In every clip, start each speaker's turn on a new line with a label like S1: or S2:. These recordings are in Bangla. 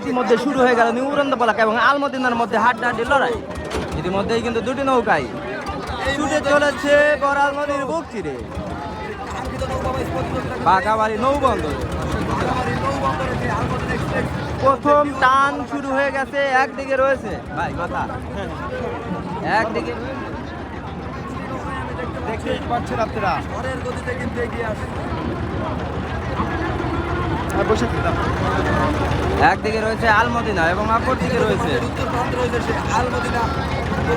S1: ইতিমধ্যে শুরু হয়ে গেল নিউ উড়ন্দপালাকা এবং আলমদিনার মধ্যে হাড্ডাহাড্ডি লড়াই। ইতিমধ্যেই কিন্তু দুটি নৌকাই ছুটে চলেছে বরাল নদীর বুক চিরে। বাঘাবাড়ি নৌবন্দর। প্রথম টান শুরু হয়ে গেছে একদিকে রয়েছে। ভাই কথা। একদিকে।
S2: দেখতেই পাচ্ছেন আপনারা। আর বসে থাকলাম
S1: একদিকে রয়েছে আলমদিনা এবং অপর দিকে রয়েছে চলছে চলছে আলমদিনা এবং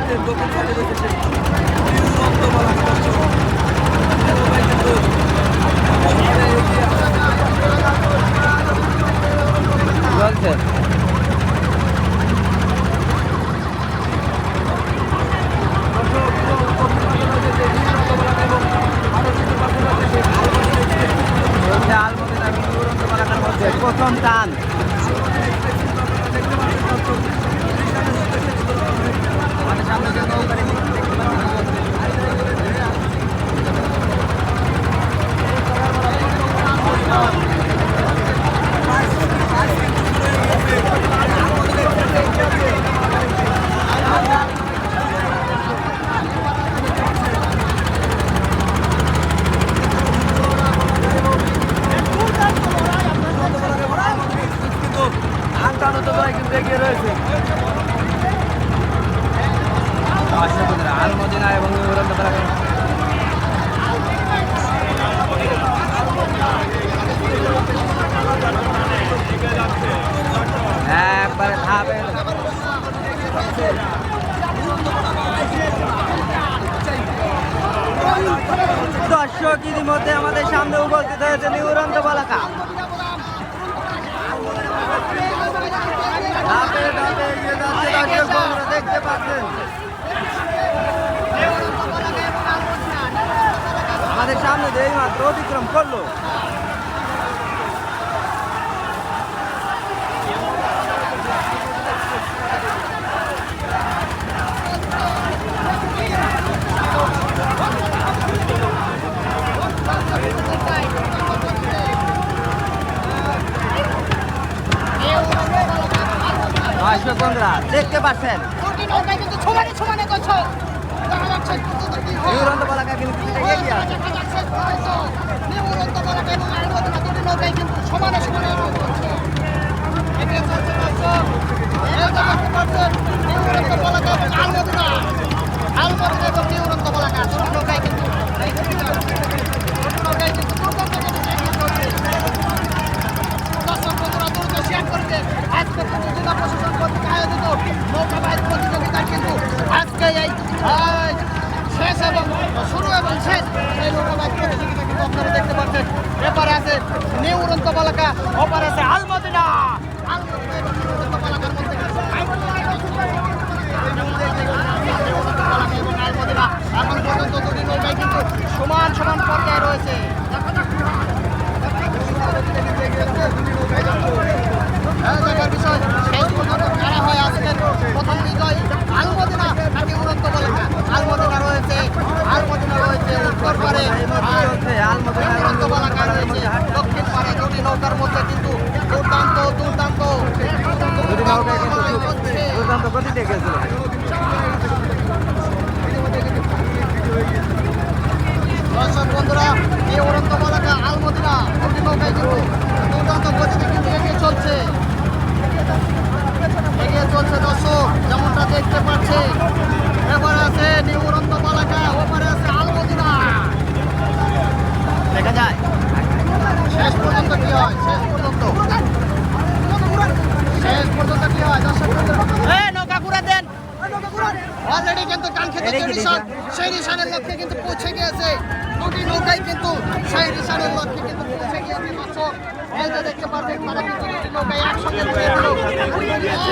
S1: উড়ন্তপালাকার মধ্যে প্রথম টান আমাদের সামনে যে নৌকাটি দেখতে পাচ্ছেন, দর্শক বন্ধুরা, আলমদিনা এবং উড়ন্তপালাকার একবারে ধাপে দর্শক ইতিমধ্যে আমাদের সামনে উপস্থিত হয়েছে নিউরন্ত বালাকা ধাপে ধাপে এগিয়ে যাচ্ছে দর্শক বন্ধুরা দেখতে পাচ্ছেন। আমাদের সামনে দিয়ে এই মাত্র অতিক্রম করল দর্শক বন্ধুরা দেখতে পাচ্ছেন।
S3: কিন্তু
S1: বালাকা এগিয়ে আছে
S3: দেখা যাচ্ছে হয়তো নিউরন্ত বলাকা এবং আলমদিনা দুটি নৌকায় কিন্তু সমানে সমানে করছে এগিয়ে চলছে দর্শক এই যে দেখতে পাচ্ছেন নিউরন্ত বলাকা এবং আলমদিনা আলমদিনা এবং নিউরন্ত বলাকা দুটি নৌকায় কিন্তু এই দুটি নৌকায় কিন্তু দুর্দান্ত গতিতে এগিয়ে চলছে দর্শক বন্ধুরা দ্রুত শেয়ার করে দেন আজকে কিন্তু জেলা প্রশাসন কর্তৃক আয়োজিত নৌকা বাইক প্রতিযোগিতা কিন্তু আজকে এই এই শেষ এবং শুরু এবং শেষ সেই নৌকা বাইক প্রতিযোগিতা কিন্তু আপনারা দেখতে পাচ্ছেন এপারে আছে নিউ উড়ন্ত বালাকা ওপারে আছে আলমদিনা আলমদিনা এবং নিউ উড়ন্ত বালাকার মধ্যে এবং আলমদিনা এখন পর্যন্ত দুটি নৌকায় কিন্তু সমান সমান পর্যায়ে রয়েছে হ্যাঁ, দেখার বিষয় শেষ পর্যন্ত কারা হয় আজকের প্রথম বিজয় আলমদিনা নাকি উড়ন্ত বলাকা আলমদিনা রয়েছে আলমদিনা রয়েছে উত্তর পারে আর
S1: চলছে আলমদিনা এবং
S3: উড়ন্ত বলাকা রয়েছে দক্ষিণ পারে দুটি নৌকার মধ্যে কিন্তু দুর্দান্ত দুর্দান্ত
S1: দুটি নৌকায় কিন্তু
S3: লড়াই
S1: খুব
S3: হচ্ছে।
S1: দুর্দান্ত গতিতে গেছিল
S3: দর্শক বন্ধুরা এই উড়ন্ত বলাকা আলমদিনা দুটি নৌকায় কিন্তু দুর্দান্ত গতিতে কিন্তু এগিয়ে চলছে এগিয়ে চলছে দর্শক যেমনটা দেখতে পাচ্ছে এবার আছে নিউ উড়ন্ত বলাকা ওপারে আছে আলমদিনা দেখা যায় শেষ পর্যন্ত কি হয় শেষ পর্যন্ত শেষ পর্যন্ত কি হয় দর্শক বন্ধুরা এই নৌকা ঘুরে দেন অলরেডি কিন্তু কাঙ্ক্ষিত
S1: এটা
S3: যে
S1: কি
S3: নিশান
S1: দিশা?
S3: সেই নিশানের লক্ষ্যে কিন্তু পৌঁছে গিয়েছে। দুটি নৌকাই কিন্তু সেই নিশানের লক্ষ্যে কিন্তু পৌঁছে গিয়েছে। দর্শক এই যে দেখতে পাচ্ছেন তারা কিন্তু দুটি নৌকায় একসঙ্গে ঘুরে
S2: কিন্তু ঘুরিয়ে দিয়েছে।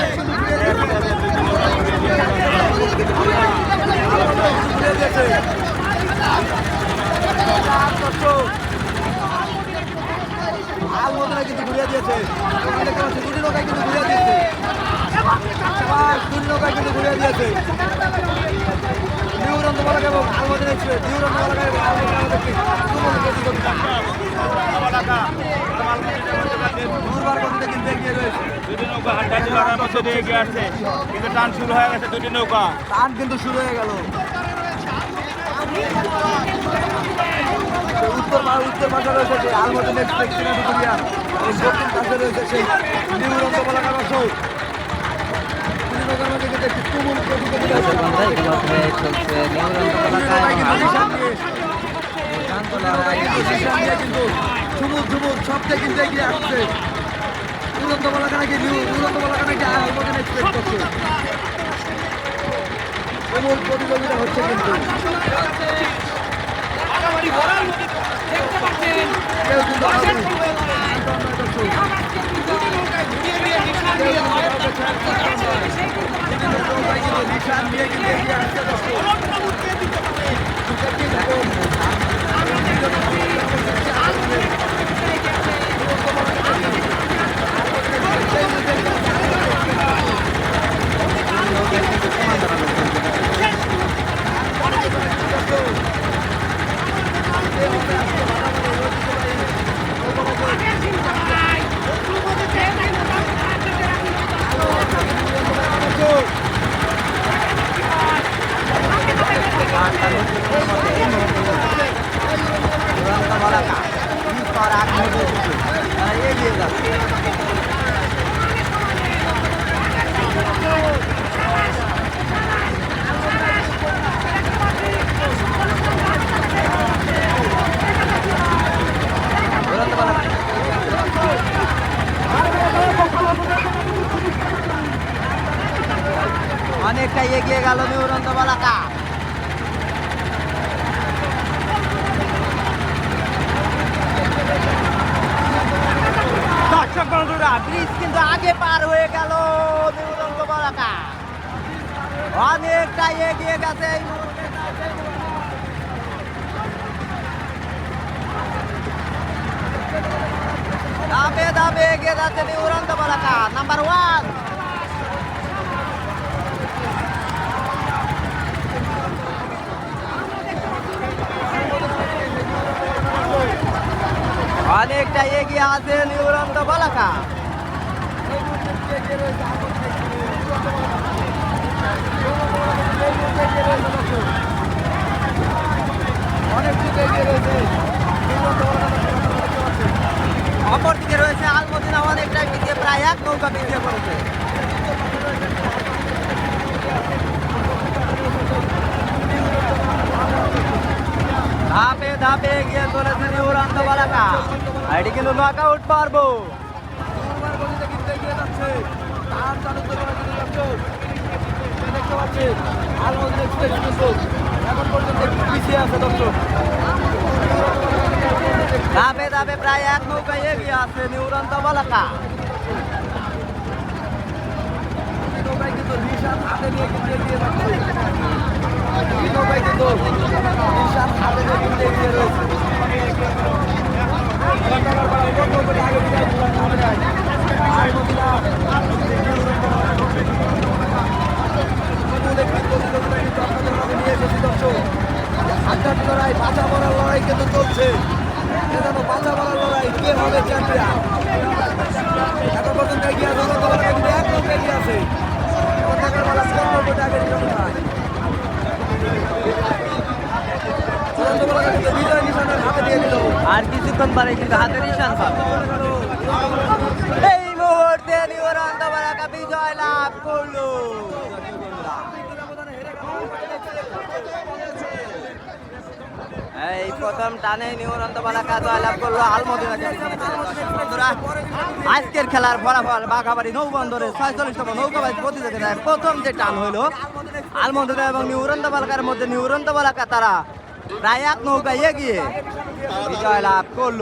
S2: দুটি নৌকায় কিন্তু ঘুরিয়ে দিয়েছে। দুটি নৌকায় কিন্তু ঘুরিয়ে দিয়েছে নিউরন্ত বলাকা এবং আলমদিনা এক্সপ্রেস নিউরন্ত বলাকা এবং আলমদিনা দেখছি দুটো
S4: টান শুরু হয়ে গেছে দুটি নৌকা
S2: টান কিন্তু শুরু হয়ে গেল উত্তর উত্তর পাশে রয়েছে সেই আলমদিন এক্সপ্রেস সিনেমা এবং দক্ষিণ পাশে রয়েছে সেই মধ্যে কিন্তু এগিয়ে আসছে উড়ন্ত বলাকা নাকি উড়ন্ত বলাকা নাকি আলমদিন এক্সপ্রেস করছে প্রতিযোগিতা হচ্ছে কিন্তু নৌকায় কিন্তু নিশান নিয়ে কিন্তু এগিয়ে আসছে দর্শক।
S1: দুর্দান্ত বলাকা তিন পর আট মধ্যে এসেছে তারা এগিয়ে যাচ্ছে দুর্দান্ত বলাকা অনেকটা এগিয়ে গেল নিউরন্ত বলাকা। দর্শক বন্ধুরা, ব্রিজ কিন্তু আগে পার হয়ে গেল নিউরন্ত বলাকা। অনেকটা এগিয়ে গেছে এই। ধাপে ধাপে এগিয়ে যাচ্ছে নিউরন্ত বলাকা নাম্বার ওয়ান অনেকটা এগিয়ে আছে নিউরন্ত বলাকা অপরদিকে রয়েছে আলমদিনা অনেকটাই পিছিয়ে, প্রায় এক নৌকা পিছিয়ে পড়েছে। ধাপে ধাপে এগিয়ে চলেছে নিউরান্ত বালাকা এটি কিন্তু নক আউট পারব ধাপে ধাপে প্রায় এক নৌকা এগিয়ে আছে নিউরান্ত বালাকা।
S2: নৌকায় কিন্তু নিশান হাতে নিয়ে কিন্তু এগিয়ে যাচ্ছে নৌকায় কিন্তু নিশান হাতে নিয়ে কিন্তু এগিয়ে রয়েছে লড়াই বাঁচা মরার লড়াই কিন্তু চলছে বাঁচা বলার লড়াই কে হবে চ্যাম্পিয়ন এখন পর্যন্ত এগিয়ে আছে উন্নত বলাকা কিন্তু এক নৌকা এগিয়ে আছে এখন থাকার বেলা পনেরো কোটি আগে নিরঞ্জন উন্নত বলাকা কিন্তু বিজয় নিশানের হাতে দিয়ে দিল
S1: আর কিছুক্ষণ পরে কিন্তু হাতে নিশান পাবে। এই মুহূর্তে নিউরান্ত বালাকা বিজয় লাভ করল। এই প্রথম টানে নিউরান্ত বালাকা জয়লাভ করল আলমদিনাকে বন্ধুরা, আজকের খেলার ফলাফল বাঘাবাড়ি নৌবন্দরে ছয়চল্লিশতম নৌকাবাজ প্রতিযোগিতায় প্রথম যে টান হলো, আলমদিনা এবং নিউরন্ত বালাকার মধ্যে নিউরন্ত বালাকা তারা প্রায় এক নৌকা এগিয়ে বিজয় লাভ করল।